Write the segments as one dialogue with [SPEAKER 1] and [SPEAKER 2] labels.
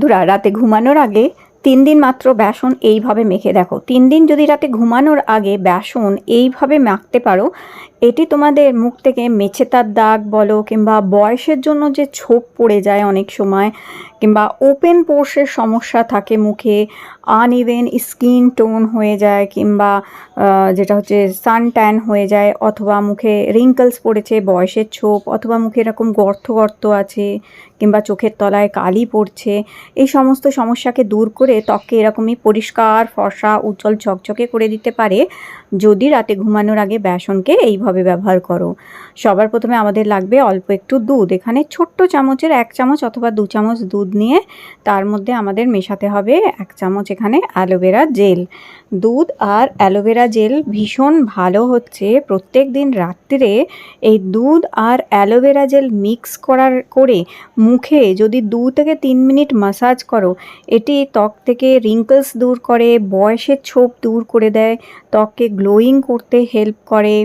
[SPEAKER 1] ধুরা রাতে ঘুমানোর আগে তিন দিন মাত্র বেসন এইভাবে মেখে দেখো। তিন দিন যদি রাতে ঘুমানোর আগে বেসন এইভাবে মাখতে পারো, এটি তোমাদের মুখ থেকে মেছেতার দাগ বলো কিংবা বয়সের জন্য যে ছোপ পড়ে যায় অনেক সময় কিংবা ওপেন পোর্সের সমস্যা থাকে মুখে আনইভেন স্কিন টোন হয়ে যায় কিংবা যেটা হচ্ছে সান ট্যান হয়ে যায় অথবা মুখে রিঙ্কলস পড়েছে, বয়সের ছোপ অথবা মুখে এরকম গর্ত গর্ত আছে কিংবা চোখের তলায় কালি পড়ছে, এই সমস্ত সমস্যাকে দূর করে ত্বককে এরকমই পরিষ্কার, ফর্সা, উজ্জ্বল, ঝকঝকে করে দিতে পারে। যদি রাতে ঘুমানোর আগে বেসনকে এইভাবে ব্যবহার করো। সবার প্রথমে আমাদের লাগবে অল্প একটু দুধ। এখানে ছোট্ট চামচের এক চামচ অথবা দু চামচ দুধ নিয়ে, তার মধ্যে আমাদের মেশাতে হবে এক চামচ এখানে অ্যালোভেরা জেল। দুধ আর অ্যালোভেরা জেল ভীষণ ভালো হচ্ছে। প্রত্যেক দিন রাত্রিরে এই দুধ আর অ্যালোভেরা জেল মিক্স করার করে মুখে যদি দু থেকে তিন মিনিট মাসাজ করো, এটি ত্বক থেকে রিঙ্কলস দূর করে, বয়সের ছোপ দূর করে দেয়, ত্বককে গ্লোয়িং করতে হেল্প করে।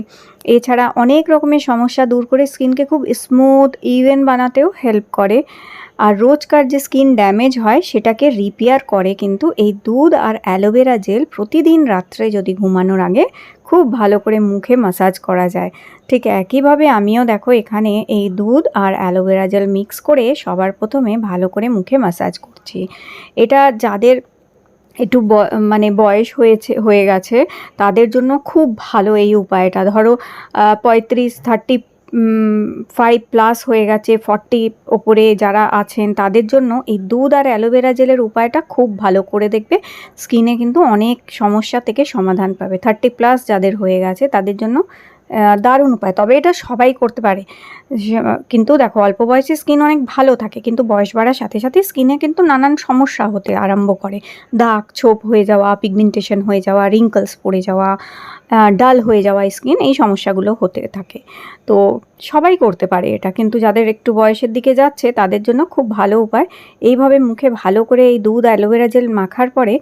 [SPEAKER 1] এছাড়া অনেক রকমের সমস্যা দূর করে স্কিনকে খুব স্মুথ ইভেন বানাতেও হেল্প করে। আর রোজকার যে স্কিন ড্যামেজ হয়, সেটাকে রিপেয়ার করে কিন্তু এই দুধ আর অ্যালোভেরা জেল প্রতিদিন রাত্রে যদি ঘুমানোর আগে খুব ভালো করে মুখে মাসাজ করা যায়। ঠিক একইভাবে আমিও দেখো এখানে এই দুধ আর অ্যালোভেরা জেল মিক্স করে সবার প্রথমে ভালো করে মুখে মাসাজ করছি। এটা যাদের একটু মানে বয়স হয়েছে, হয়ে গেছে, তাদের জন্য খুব ভালো এই উপায়টা। ধরো পঁয়ত্রিশ থার্টি ফাইভ প্লাস হয়ে গেছে, ফর্টি ওপরে যারা আছেন তাদের জন্য এই দুধ আর অ্যালোভেরা জেলের উপায়টা খুব ভালো করে দেখবে। স্কিনে কিন্তু অনেক সমস্যা থেকে সমাধান পাবে। থার্টি প্লাস যাদের হয়ে গেছে তাদের জন্য দারুণ উপায়। তবে এটা সবাই করতে পারে। কিন্তু দেখো, অল্প বয়সে স্কিন অনেক ভালো থাকে, কিন্তু বয়স বাড়ার সাথে সাথে স্কিনে কিন্তু নানান সমস্যা হতে আরম্ভ করে। দাগ, ছোপ হয়ে যাওয়া পিগমেন্টেশন হয়ে যাওয়া রিঙ্কলস পড়ে যাওয়া ডাল হয়ে যাওয়া স্কিন এই সমস্যাগুলো হতে থাকে। তো সবাই করতে পারে এটা, কিন্তু যাদের একটু বয়সের দিকে যাচ্ছে, তাদের জন্য খুব ভালো উপায়। এইভাবে মুখে ভালো করে এই দুধ অ্যালোভেরা জেল মাখার পরে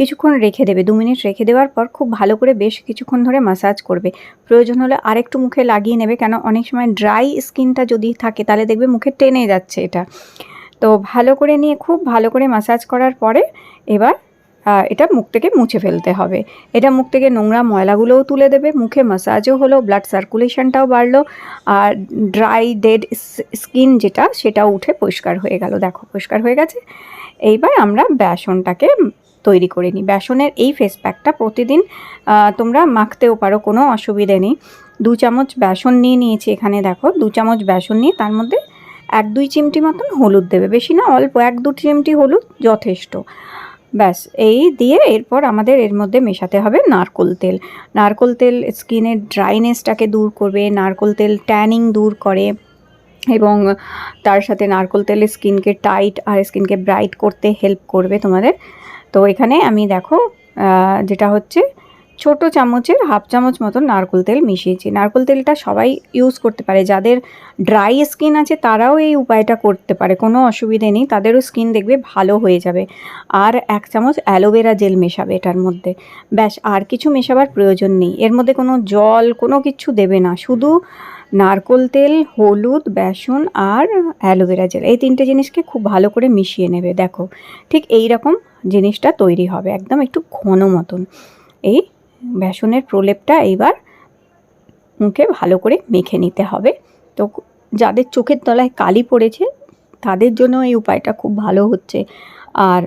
[SPEAKER 1] কিছুক্ষণ রেখে দেবে, দু মিনিট রেখে দেওয়ার পর খুব ভালো করে বেশ কিছুক্ষণ ধরে মাসাজ করবে। প্রয়োজন হলে আরেকটু মুখে লাগিয়ে নেবে, কেন অনেক সময় ড্রাই স্কিনটা যদি থাকে তাহলে দেখবে মুখে টেনে যাচ্ছে এটা। তো ভালো করে নিয়ে, খুব ভালো করে মাসাজ করার পরে এবার এটা মুখ থেকে মুছে ফেলতে হবে। এটা মুখ থেকে নোংরা ময়লাগুলোও তুলে দেবে, মুখে মাসাজও হলো ব্লাড সার্কুলেশনটাও বাড়লো, আর ড্রাই ডেড স্কিন যেটা, সেটাও উঠে পরিষ্কার হয়ে গেল। দেখো, পরিষ্কার হয়ে গেছে। এইবার আমরা বেসনটাকে তৈরি করে নিই। বেসনের এই ফেস প্যাকটা প্রতিদিন তোমরা মাখতেও পারো, কোনো অসুবিধে নেই। দু চামচ বেসন নিয়ে নিয়েছি এখানে, দেখো। দু চামচ বেসন নিয়ে তার মধ্যে এক দুই চিমটি মতন হলুদ দেবে। বেশি না, অল্প এক দু চিমটি হলুদ যথেষ্ট। ব্যাস, এই দিয়ে এরপর আমাদের এর মধ্যে মেশাতে হবে নারকোল তেল। নারকোল তেল স্কিনের ড্রাইনেসটাকে দূর করবে, নারকোল তেল ট্যানিং দূর করে। এবং তার সাথে নারকোল তেল স্কিনকে টাইট আর স্কিনকে ব্রাইট করতে হেল্প করবে তোমাদের। তো এখানে আমি দেখো যেটা হচ্ছে ছোট চামচের হাফ চামচ মতন নারকোল তেল মিশিয়েছি। নারকোল তেলটা সবাই ইউজ করতে পারে। যাদের ড্রাই স্কিন আছে তারাও এই উপায়টা করতে পারে, কোনো অসুবিধে নেই। তাদেরও স্কিন দেখবে ভালো হয়ে যাবে। আর এক চামচ অ্যালোভেরা জেল মেশাবে এটার মধ্যে। ব্যাস, আর কিছু মেশাবার প্রয়োজন নেই। এর মধ্যে কোনো জল, কোনো কিছু দেবে না। শুধু নারকোল তেল, হলুদ, বেসন আর অ্যালোভেরা জেল। এই তিনটে জিনিসকে খুব ভালো করে মিশিয়ে নেবে, দেখো। ঠিক এই রকম জিনিসটা তৈরি হবে, একদম একটু ঘন মতন। এই বেসনের প্রলেপটা এইবার মুখে ভালো করে মেখে নিতে হবে। তো যাদের চোখের তলায় কালি পড়েছে, তাদের জন্য এই উপায়টা খুব ভালো হচ্ছে। আর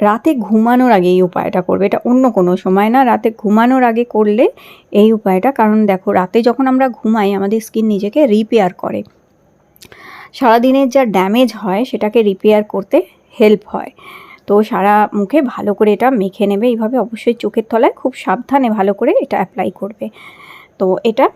[SPEAKER 1] রাতে ঘুমানোর আগে এই উপায়টা করবে। এটা অন্য কোনো সময় না, রাতে ঘুমানোর আগে করলে এই উপায়টা। কারণ দেখো, রাতে যখন আমরা ঘুমাই, আমাদের স্কিন নিজেকে রিপেয়ার করে। সারাদিনের যা ড্যামেজ হয়, সেটাকে রিপেয়ার করতে হেল্প হয়। তো সারা মুখে ভালো করে এটা মেখে নেবে। এইভাবে অবশ্যই চোখের তলায় খুব সাবধানে ভালো করে এটা অ্যাপ্লাই করবে। তো এটা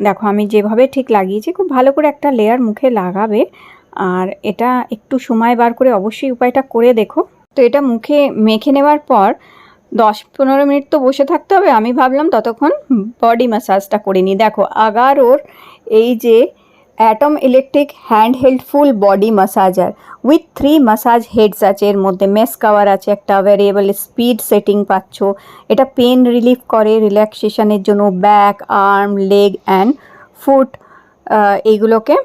[SPEAKER 1] দেখো, আমি যেভাবে ঠিক লাগিয়েছি, খুব ভালো করে একটা লেয়ার মুখে লাগাবে। আর এটা একটু সময় বার করে অবশ্যই উপায়টা করে দেখো। তো এটা মুখে মেখে নেওয়ার পর দশ পনেরো মিনিট তো বসে থাকতে হবে। আমি ভাবলাম ততক্ষণ বডি ম্যাসাজটা করে নিই। দেখো, আগারোর এই যে atom electric hand held full body massager with three massage heads আছে এর মধ্যে। মেস কাভার আছে একটা ভ্যারিয়েবল স্পিড সেটিং পাচ্ছ। এটা পেন রিলিফ করে রিল্যাক্সেশনের জন্য back arm leg and foot এইগুলোকে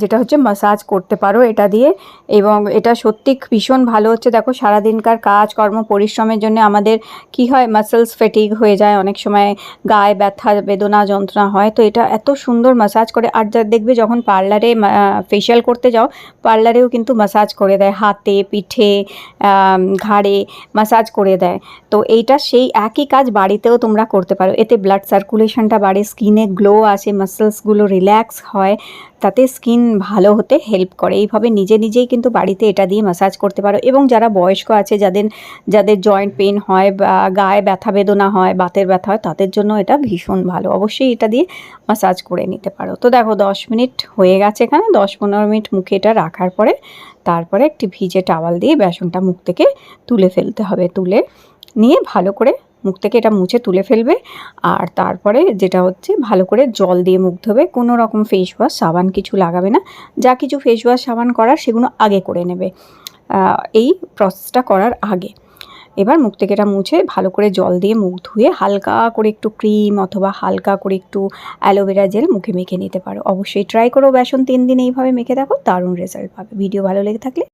[SPEAKER 1] যেটা হচ্ছে মাসাজ করতে পারো এটা দিয়ে। এবং এটা সত্যি ভীষণ ভালো হচ্ছে। দেখো, সারাদিনকার কাজকর্ম পরিশ্রমের জন্য আমাদের কি হয় মাসেলস ফেটিক হয়ে যায়। অনেক সময় গায়ে ব্যথা, বেদনা, যন্ত্রণা হয়। তো এটা এত সুন্দর মাসাজ করে। আর যা দেখবে যখন পার্লারে ফেশিয়াল করতে যাও পার্লারেও কিন্তু মাসাজ করে দেয়। হাতে, পিঠে ঘাড়ে মাসাজ করে দেয়। তো এইটা সেই একই কাজ বাড়িতেও তোমরা করতে পারো। এতে ব্লাড সার্কুলেশনটা বাড়ে স্কিনে গ্লো আসে মাসেলসগুলো রিল্যাক্স হয়। তাতে স্কিন ভালো হতে হেল্প করে। এইভাবে নিজে নিজেই কিন্তু বাড়িতে এটা দিয়ে ম্যাসাজ করতে পারো। এবং যারা বয়স্ক আছে, যাদের যাদের জয়েন্ট পেন হয় বা গায়ে ব্যথা বেদনা হয়, বাতের ব্যথা হয়, তাদের জন্য এটা ভীষণ ভালো। অবশ্যই এটা দিয়ে ম্যাসাজ করে নিতে পারো। তো দেখো, দশ মিনিট হয়ে গেছে এখানে। দশ পনেরো মিনিট মুখে এটা রাখার পরে তারপরে একটি ভিজে টাওয়াল দিয়ে বেসনটা মুখ থেকে তুলে ফেলতে হবে। তুলে নিয়ে ভালো করে মুখ থেকে এটা মুছে তুলে ফেলবে। আর তারপরে যেটা হচ্ছে, ভালো করে জল দিয়ে মুখ ধোবে। কোনো রকম ফেস ওয়াশ সাবান কিছু লাগাবে না। যা কিছু ফেস ওয়াশ সাবান করার, সেগুলো আগে করে নেবে। এই প্রসেসটা করার আগে। এবার মুখ থেকে এটা মুছে ভালো করে জল দিয়ে মুখ ধুয়ে হালকা করে একটু ক্রিম অথবা হালকা করে একটু অ্যালোভেরা জেল মুখে মেখে নিতে পারো। অবশ্যই ট্রাই করো, বেসন তিন দিন এইভাবে মেখে দেখো, দারুণ রেজাল্ট পাবে। ভিডিও ভালো লেগে থাকলে